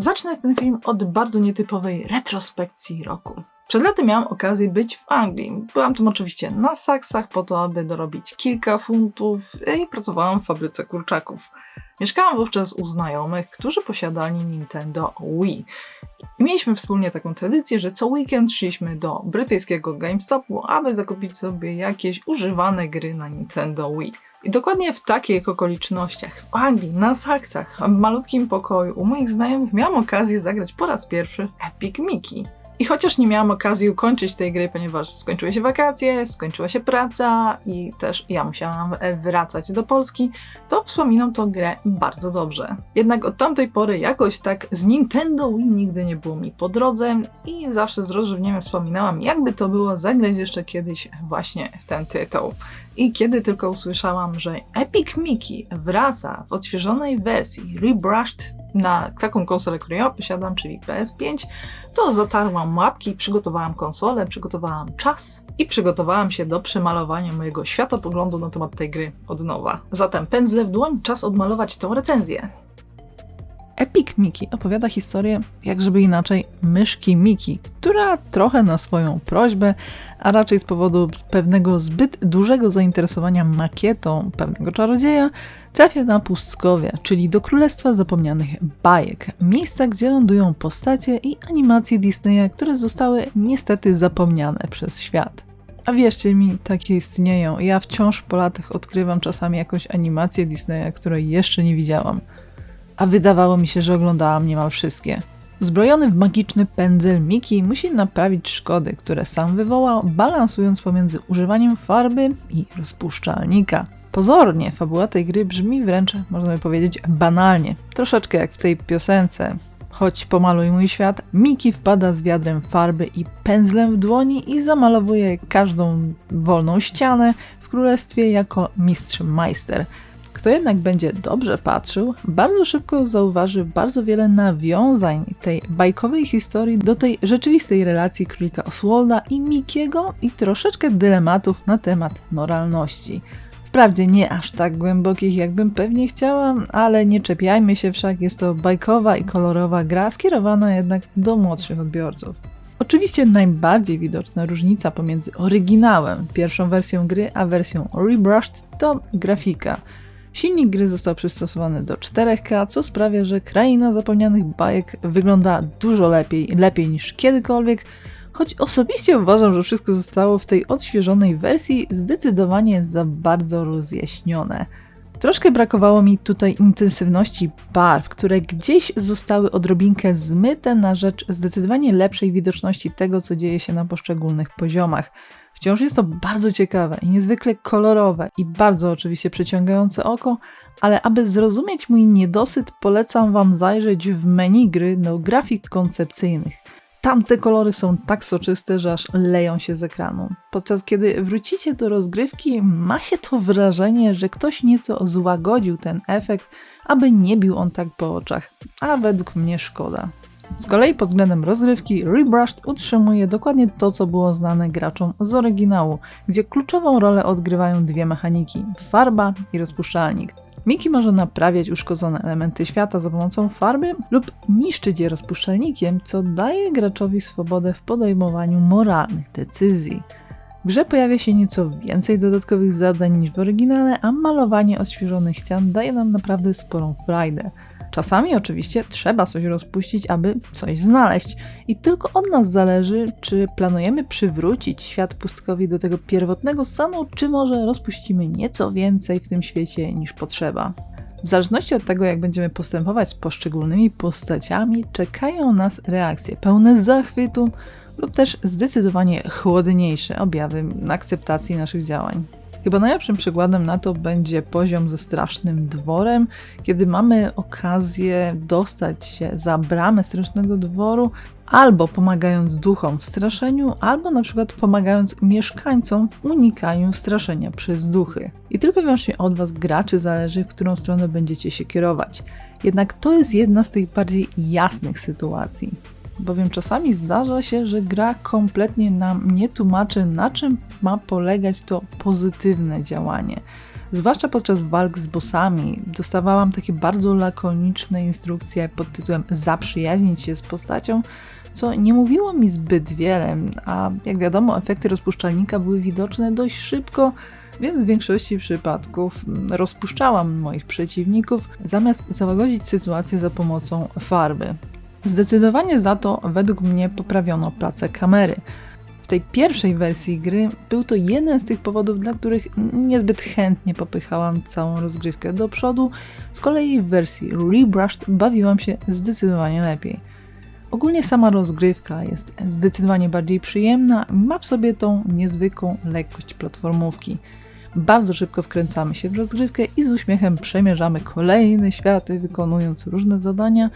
Zacznę ten film od bardzo nietypowej retrospekcji roku. Przed laty miałam okazję być w Anglii. Byłam tam oczywiście na saksach po to, aby dorobić kilka funtów i pracowałam w fabryce kurczaków. Mieszkałam wówczas u znajomych, którzy posiadali Nintendo Wii. I mieliśmy wspólnie taką tradycję, że co weekend szliśmy do brytyjskiego GameStopu, aby zakupić sobie jakieś używane gry na Nintendo Wii. I dokładnie w takich okolicznościach, w Anglii, na saksach, w malutkim pokoju u moich znajomych miałam okazję zagrać po raz pierwszy Epic Mickey. I chociaż nie miałam okazji ukończyć tej gry, ponieważ skończyły się wakacje, skończyła się praca i też ja musiałam wracać do Polski, to wspominam tą grę bardzo dobrze. Jednak od tamtej pory jakoś tak z Nintendo Wii nigdy nie było mi po drodze i zawsze z rozrzewnieniem wspominałam, jakby to było zagrać jeszcze kiedyś właśnie w ten tytuł. I kiedy tylko usłyszałam, że Epic Mickey wraca w odświeżonej wersji, rebrushed na taką konsolę, którą ja posiadam, czyli PS5, to zatarłam łapki, przygotowałam konsolę, przygotowałam czas i przygotowałam się do przemalowania mojego światopoglądu na temat tej gry od nowa. Zatem pędzle w dłoń, czas odmalować tę recenzję. Epic Mickey opowiada historię, jak żeby inaczej, myszki Mickey, która trochę na swoją prośbę, a raczej z powodu pewnego zbyt dużego zainteresowania makietą pewnego czarodzieja, trafia na pustkowie, czyli do Królestwa Zapomnianych Bajek, miejsca, gdzie lądują postacie i animacje Disneya, które zostały niestety zapomniane przez świat. A wierzcie mi, takie istnieją. Ja wciąż po latach odkrywam czasami jakąś animację Disneya, której jeszcze nie widziałam a wydawało mi się, że oglądałam niemal wszystkie. Zbrojony w magiczny pędzel Miki musi naprawić szkody, które sam wywołał, balansując pomiędzy używaniem farby i rozpuszczalnika. Pozornie fabuła tej gry brzmi wręcz, można by powiedzieć, banalnie. Troszeczkę jak w tej piosence. Choć pomaluj mój świat, Miki wpada z wiadrem farby i pędzlem w dłoni i zamalowuje każdą wolną ścianę w królestwie jako mistrz majster – jednak będzie dobrze patrzył, bardzo szybko zauważy bardzo wiele nawiązań tej bajkowej historii do tej rzeczywistej relacji królika Oswalda i Mikiego i troszeczkę dylematów na temat moralności. Wprawdzie nie aż tak głębokich, jakbym pewnie chciała, ale nie czepiajmy się wszak, jest to bajkowa i kolorowa gra skierowana jednak do młodszych odbiorców. Oczywiście najbardziej widoczna różnica pomiędzy oryginałem, pierwszą wersją gry, a wersją rebrushed to grafika. Silnik gry został przystosowany do 4K, co sprawia, że kraina zapomnianych bajek wygląda dużo lepiej, lepiej niż kiedykolwiek, choć osobiście uważam, że wszystko zostało w tej odświeżonej wersji zdecydowanie za bardzo rozjaśnione. Troszkę brakowało mi tutaj intensywności barw, które gdzieś zostały odrobinkę zmyte na rzecz zdecydowanie lepszej widoczności tego, co dzieje się na poszczególnych poziomach. Wciąż jest to bardzo ciekawe i niezwykle kolorowe i bardzo oczywiście przyciągające oko, ale aby zrozumieć mój niedosyt, polecam Wam zajrzeć w menu gry do grafik koncepcyjnych. Tamte kolory są tak soczyste, że aż leją się z ekranu. Podczas kiedy wrócicie do rozgrywki, ma się to wrażenie, że ktoś nieco złagodził ten efekt, aby nie bił on tak po oczach, a według mnie szkoda. Z kolei pod względem rozrywki Rebrushed utrzymuje dokładnie to, co było znane graczom z oryginału, gdzie kluczową rolę odgrywają dwie mechaniki – farba i rozpuszczalnik. Miki może naprawiać uszkodzone elementy świata za pomocą farby lub niszczyć je rozpuszczalnikiem, co daje graczowi swobodę w podejmowaniu moralnych decyzji. W grze pojawia się nieco więcej dodatkowych zadań niż w oryginale, a malowanie odświeżonych ścian daje nam naprawdę sporą frajdę. Czasami oczywiście trzeba coś rozpuścić, aby coś znaleźć. I tylko od nas zależy, czy planujemy przywrócić świat pustkowi do tego pierwotnego stanu, czy może rozpuścimy nieco więcej w tym świecie niż potrzeba. W zależności od tego, jak będziemy postępować z poszczególnymi postaciami, czekają nas reakcje pełne zachwytu lub też zdecydowanie chłodniejsze objawy akceptacji naszych działań. Chyba najlepszym przykładem na to będzie poziom ze strasznym dworem, kiedy mamy okazję dostać się za bramę strasznego dworu, albo pomagając duchom w straszeniu, albo na przykład pomagając mieszkańcom w unikaniu straszenia przez duchy. I tylko wyłącznie od Was, graczy, zależy, w którą stronę będziecie się kierować. Jednak to jest jedna z tych bardziej jasnych sytuacji bowiem czasami zdarza się, że gra kompletnie nam nie tłumaczy, na czym ma polegać to pozytywne działanie. Zwłaszcza podczas walk z bossami dostawałam takie bardzo lakoniczne instrukcje pod tytułem zaprzyjaźnić się z postacią, co nie mówiło mi zbyt wiele, a jak wiadomo, efekty rozpuszczalnika były widoczne dość szybko, więc w większości przypadków rozpuszczałam moich przeciwników, zamiast załagodzić sytuację za pomocą farby. Zdecydowanie za to według mnie poprawiono pracę kamery. W tej pierwszej wersji gry był to jeden z tych powodów, dla których niezbyt chętnie popychałam całą rozgrywkę do przodu, z kolei w wersji Rebrushed bawiłam się zdecydowanie lepiej. Ogólnie sama rozgrywka jest zdecydowanie bardziej przyjemna, ma w sobie tą niezwykłą lekkość platformówki. Bardzo szybko wkręcamy się w rozgrywkę i z uśmiechem przemierzamy kolejne światy, wykonując różne zadania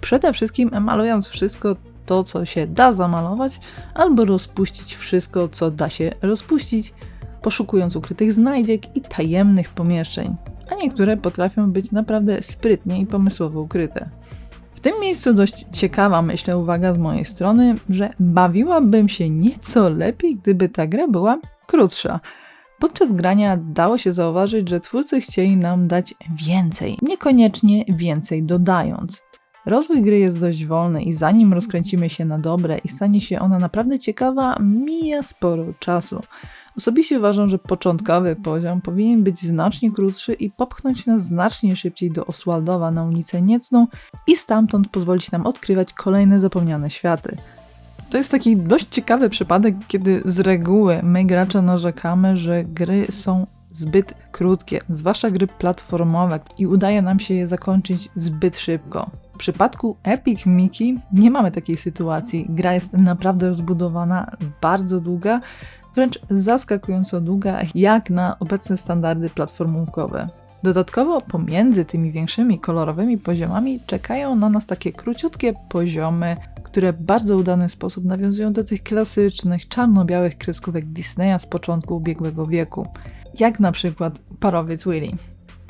przede wszystkim malując wszystko to, co się da zamalować, albo rozpuścić wszystko, co da się rozpuścić, poszukując ukrytych znajdziek i tajemnych pomieszczeń, a niektóre potrafią być naprawdę sprytnie i pomysłowo ukryte. W tym miejscu dość ciekawa, myślę, uwaga z mojej strony, że bawiłabym się nieco lepiej, gdyby ta gra była krótsza. Podczas grania dało się zauważyć, że twórcy chcieli nam dać więcej, niekoniecznie więcej dodając. Rozwój gry jest dość wolny i zanim rozkręcimy się na dobre i stanie się ona naprawdę ciekawa, mija sporo czasu. Osobiście uważam, że początkowy poziom powinien być znacznie krótszy i popchnąć nas znacznie szybciej do Oswaldowa na ulicę Niecną i stamtąd pozwolić nam odkrywać kolejne zapomniane światy. To jest taki dość ciekawy przypadek, kiedy z reguły my gracze narzekamy, że gry są zbyt krótkie, zwłaszcza gry platformowe i udaje nam się je zakończyć zbyt szybko. W przypadku Epic Mickey nie mamy takiej sytuacji. Gra jest naprawdę rozbudowana, bardzo długa, wręcz zaskakująco długa, jak na obecne standardy platformówkowe. Dodatkowo pomiędzy tymi większymi kolorowymi poziomami czekają na nas takie króciutkie poziomy, które w bardzo udany sposób nawiązują do tych klasycznych, czarno-białych kreskówek Disneya z początku ubiegłego wieku, jak na przykład Parowiec Willy.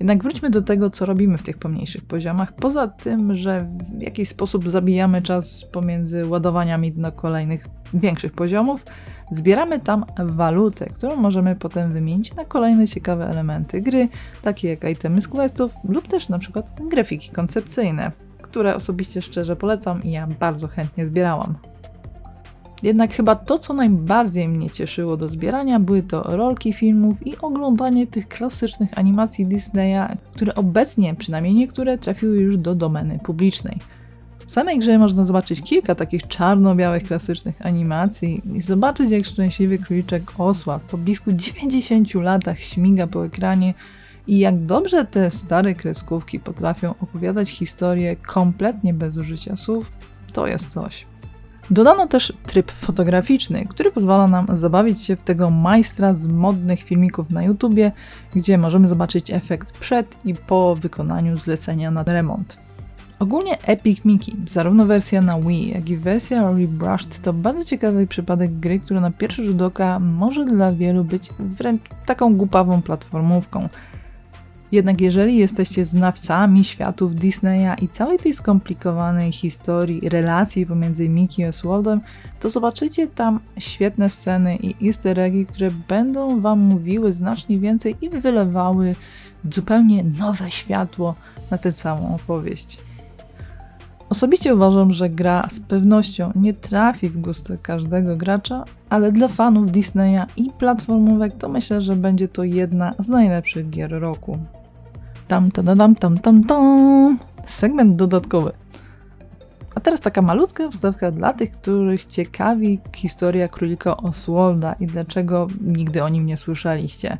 Jednak wróćmy do tego, co robimy w tych pomniejszych poziomach. Poza tym, że w jakiś sposób zabijamy czas pomiędzy ładowaniami do kolejnych większych poziomów, zbieramy tam walutę, którą możemy potem wymienić na kolejne ciekawe elementy gry, takie jak itemy z questów lub też na przykład grafiki koncepcyjne, które osobiście szczerze polecam i ja bardzo chętnie zbierałam. Jednak chyba to, co najbardziej mnie cieszyło do zbierania, były to rolki filmów i oglądanie tych klasycznych animacji Disneya, które obecnie, przynajmniej niektóre, trafiły już do domeny publicznej. W samej grze można zobaczyć kilka takich czarno-białych klasycznych animacji i zobaczyć jak szczęśliwy króliczek Osła po blisku 90 latach śmiga po ekranie i jak dobrze te stare kreskówki potrafią opowiadać historię kompletnie bez użycia słów, to jest coś. Dodano też tryb fotograficzny, który pozwala nam zabawić się w tego majstra z modnych filmików na YouTubie, gdzie możemy zobaczyć efekt przed i po wykonaniu zlecenia na remont. Ogólnie Epic Mickey, zarówno wersja na Wii, jak i wersja Rebrushed to bardzo ciekawy przypadek gry, która na pierwszy rzut oka może dla wielu być wręcz taką głupawą platformówką. Jednak jeżeli jesteście znawcami światów Disneya i całej tej skomplikowanej historii, relacji pomiędzy Mickey a Oswaldem, to zobaczycie tam świetne sceny i easter eggi, które będą wam mówiły znacznie więcej i wylewały zupełnie nowe światło na tę całą opowieść. Osobiście uważam, że gra z pewnością nie trafi w gusto każdego gracza, ale dla fanów Disneya i platformówek to myślę, że będzie to jedna z najlepszych gier roku. Tam, tam, tam, tam, tam, tam. Segment dodatkowy. A teraz taka malutka wstawka dla tych, których ciekawi historia królika Oswalda i dlaczego nigdy o nim nie słyszeliście.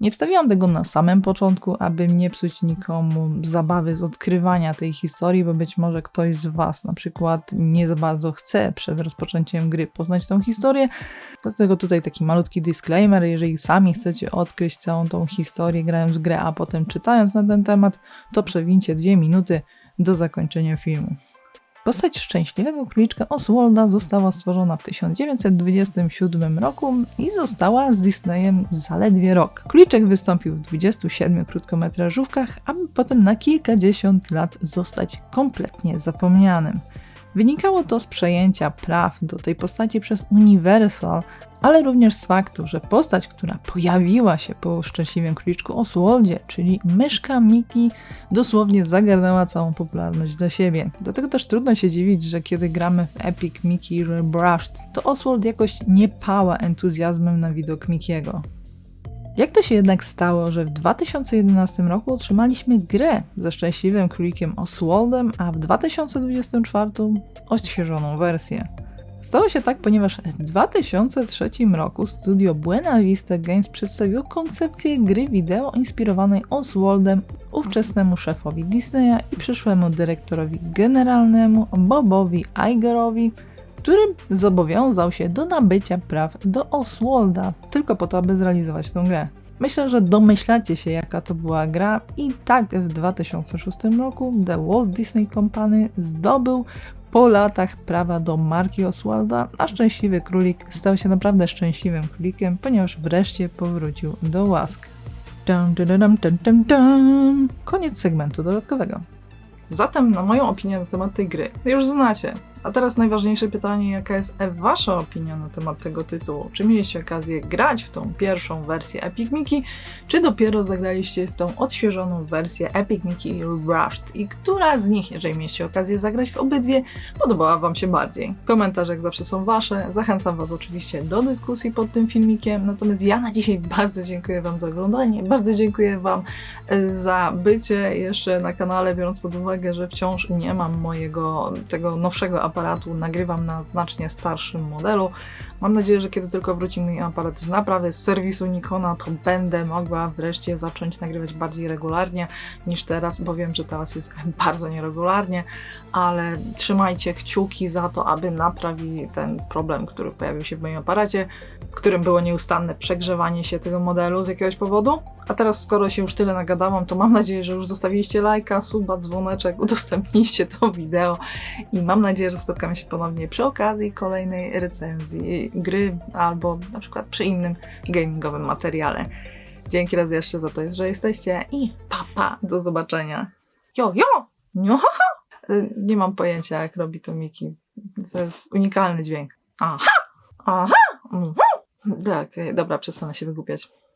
Nie wstawiłam tego na samym początku, aby nie psuć nikomu zabawy z odkrywania tej historii, bo być może ktoś z Was na przykład nie za bardzo chce przed rozpoczęciem gry poznać tą historię. Dlatego tutaj taki malutki disclaimer, jeżeli sami chcecie odkryć całą tą historię grając w grę, a potem czytając na ten temat, to przewincie dwie minuty do zakończenia filmu. Postać szczęśliwego króliczka Oswalda została stworzona w 1927 roku i została z Disneyem zaledwie rok. Króliczek wystąpił w 27 krótkometrażówkach, aby potem na kilkadziesiąt lat zostać kompletnie zapomnianym. Wynikało to z przejęcia praw do tej postaci przez Universal, ale również z faktu, że postać, która pojawiła się po szczęśliwym króliczku Oswaldzie, czyli myszka Miki, dosłownie zagarnęła całą popularność dla siebie. Dlatego też trudno się dziwić, że kiedy gramy w Epic Mickey Rebrushed, to Oswald jakoś nie pała entuzjazmem na widok Mikiego. Jak to się jednak stało, że w 2011 roku otrzymaliśmy grę ze szczęśliwym królikiem Oswaldem, a w 2024 odświeżoną wersję? Stało się tak, ponieważ w 2003 roku studio Buena Vista Games przedstawiło koncepcję gry wideo inspirowanej Oswaldem ówczesnemu szefowi Disneya i przyszłemu dyrektorowi generalnemu Bobowi Igerowi, który zobowiązał się do nabycia praw do Oswalda, tylko po to, aby zrealizować tę grę. Myślę, że domyślacie się, jaka to była gra, i tak w 2006 roku The Walt Disney Company zdobył po latach prawa do marki Oswalda, a szczęśliwy królik stał się naprawdę szczęśliwym królikiem, ponieważ wreszcie powrócił do łask. Dum, dum, dum, dum. Koniec segmentu dodatkowego. Zatem na moją opinię na temat tej gry już znacie. A teraz najważniejsze pytanie, jaka jest wasza opinia na temat tego tytułu? Czy mieliście okazję grać w tą pierwszą wersję Epic Mickey, czy dopiero zagraliście w tą odświeżoną wersję Epic Mickey Rushed? I która z nich, jeżeli mieliście okazję zagrać w obydwie, podobała wam się bardziej? Komentarze jak zawsze są wasze. Zachęcam was oczywiście do dyskusji pod tym filmikiem. Natomiast ja na dzisiaj bardzo dziękuję wam za oglądanie. Bardzo dziękuję wam e, za bycie jeszcze na kanale, biorąc pod uwagę, że wciąż nie mam mojego tego nowszego aparatu, nagrywam na znacznie starszym modelu. Mam nadzieję, że kiedy tylko wróci mój aparat z naprawy z serwisu Nikona, to będę mogła wreszcie zacząć nagrywać bardziej regularnie niż teraz, bo wiem, że teraz jest bardzo nieregularnie, ale trzymajcie kciuki za to, aby naprawili ten problem, który pojawił się w moim aparacie, którym było nieustanne przegrzewanie się tego modelu z jakiegoś powodu. A teraz, skoro się już tyle nagadałam, to mam nadzieję, że już zostawiliście lajka, suba, dzwoneczek, udostępniliście to wideo i mam nadzieję, że spotkamy się ponownie przy okazji kolejnej recenzji gry albo na przykład przy innym gamingowym materiale. Dzięki raz jeszcze za to, że jesteście i papa, pa, do zobaczenia. Jo, jo! Nie mam pojęcia, jak robi to Miki. To jest unikalny dźwięk. Aha! Aha! Mhm. Tak, dobra, przestanę się wygłupiać.